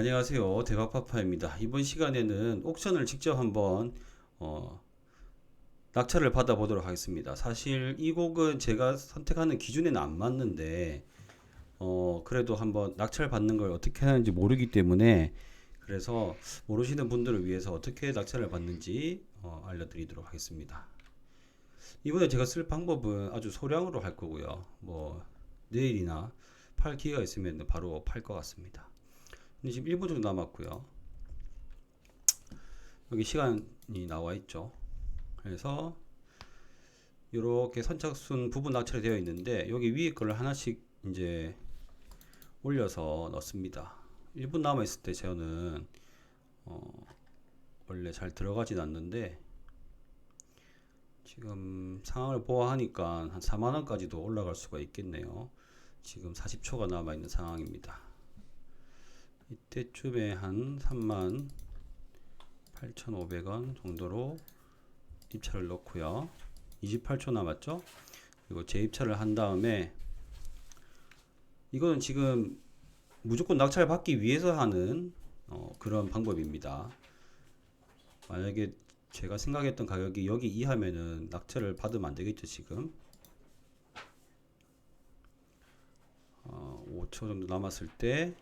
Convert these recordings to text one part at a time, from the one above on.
안녕하세요. 대박파파입니다. 이번 시간에는 옥션을 직접 한번 어, 낙찰을 받아보도록 하겠습니다. 사실 이 곡은 제가 선택하는 기준에는 안 맞는데 어, 그래도 한번 낙찰 받는 걸 어떻게 하는지 모르기 때문에 그래서 모르시는 분들을 위해서 어떻게 낙찰을 받는지 어, 알려드리도록 하겠습니다. 이번에 제가 쓸 방법은 아주 소량으로 할 거고요. 뭐 내일이나 팔 기회가 있으면 바로 팔 것 같습니다. 지금 1분 정도 남았고요. 여기 시간이 나와 있죠. 그래서 이렇게 선착순 부분 낙찰이 되어 있는데 여기 위에 거를 하나씩 이제 올려서 넣습니다. 1분 남아 있을 때 저는 어 원래 잘 들어가진 않는데 지금 상황을 보아하니까 한 4만 원까지도 올라갈 수가 있겠네요. 지금 40초가 남아 있는 상황입니다. 이때쯤에 한 3만 8,500원 정도로 입찰을 넣고요. 28초 남았죠? 그리고 재입찰을 한 다음에 이거는 지금 무조건 낙찰 받기 위해서 하는 어, 그런 방법입니다. 만약에 제가 생각했던 가격이 여기 이하면은 낙찰을 받으면 안 되겠죠, 지금. 어, 5초 정도 남았을 때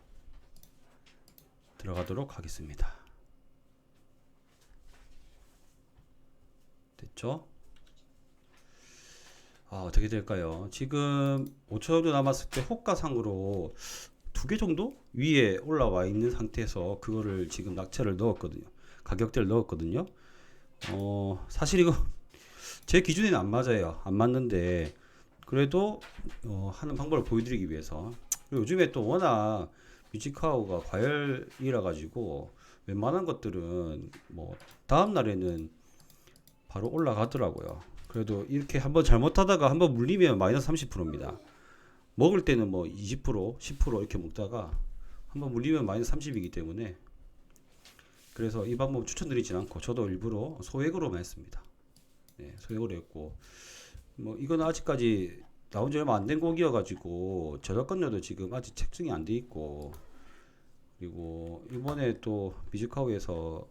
들어가도록 하겠습니다. 됐죠? 아, 어떻게 될까요? 지금 5초 정도 남았을 때 호가상으로 두 개 정도 위에 올라와 있는 상태에서 그거를 지금 낙찰을 넣었거든요. 가격대를 넣었거든요. 어, 사실 이거 제 기준에는 안 맞아요. 안 맞는데 그래도 어, 하는 방법을 보여드리기 위해서 요즘에 또 워낙 뮤직하우가 과열이라 가지고 웬만한 것들은 뭐 다음 날에는 바로 올라가더라고요. 그래도 이렇게 한번 잘못하다가 한번 물리면 마이너스 30%입니다. 먹을 때는 뭐 20%, 10% 이렇게 먹다가 한번 물리면 마이너스 30이기 때문에 그래서 이 방법 추천드리진 않고 저도 일부러 소액으로만 했습니다. 네, 소액으로 했고 뭐 이건 아직까지 나온 지 얼마 안 된 곡이어가지고 저작권료도 지금 아직 책정이 안 돼 있고 그리고 이번에 또 뮤직하우에서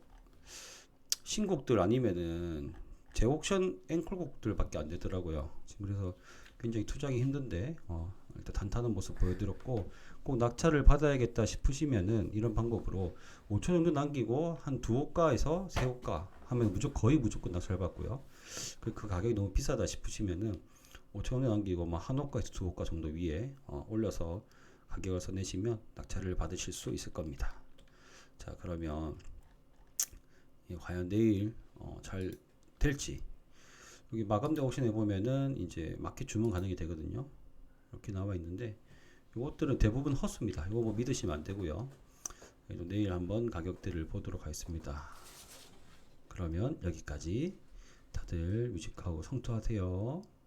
신곡들 아니면은 재옥션 앵콜곡들밖에 안 되더라고요. 그래서 굉장히 투자하기 힘든데 어, 일단 단타는 모습 보여드렸고 꼭 낙찰을 받아야겠다 싶으시면은 이런 방법으로 5초 정도 남기고 한 두 호가에서 세 호가 하면 무조건 거의 무조건 낙찰 받고요. 그, 그 가격이 너무 비싸다 싶으시면은 5천 원에 남기고 뭐한 호가에서 두 호가 정도 위에 어, 올려서 가격을 써내시면 낙찰을 받으실 수 있을 겁니다. 자 그러면 이 과연 내일 어, 잘 될지 여기 마감된 옵션에 보면은 이제 마켓 주문 가능이 되거든요. 이렇게 나와 있는데 이것들은 대부분 헛수입니다. 이거 뭐 믿으시면 안 되고요. 내일 한번 가격대를 보도록 하겠습니다. 그러면 여기까지 다들 뮤직하고 성투하세요.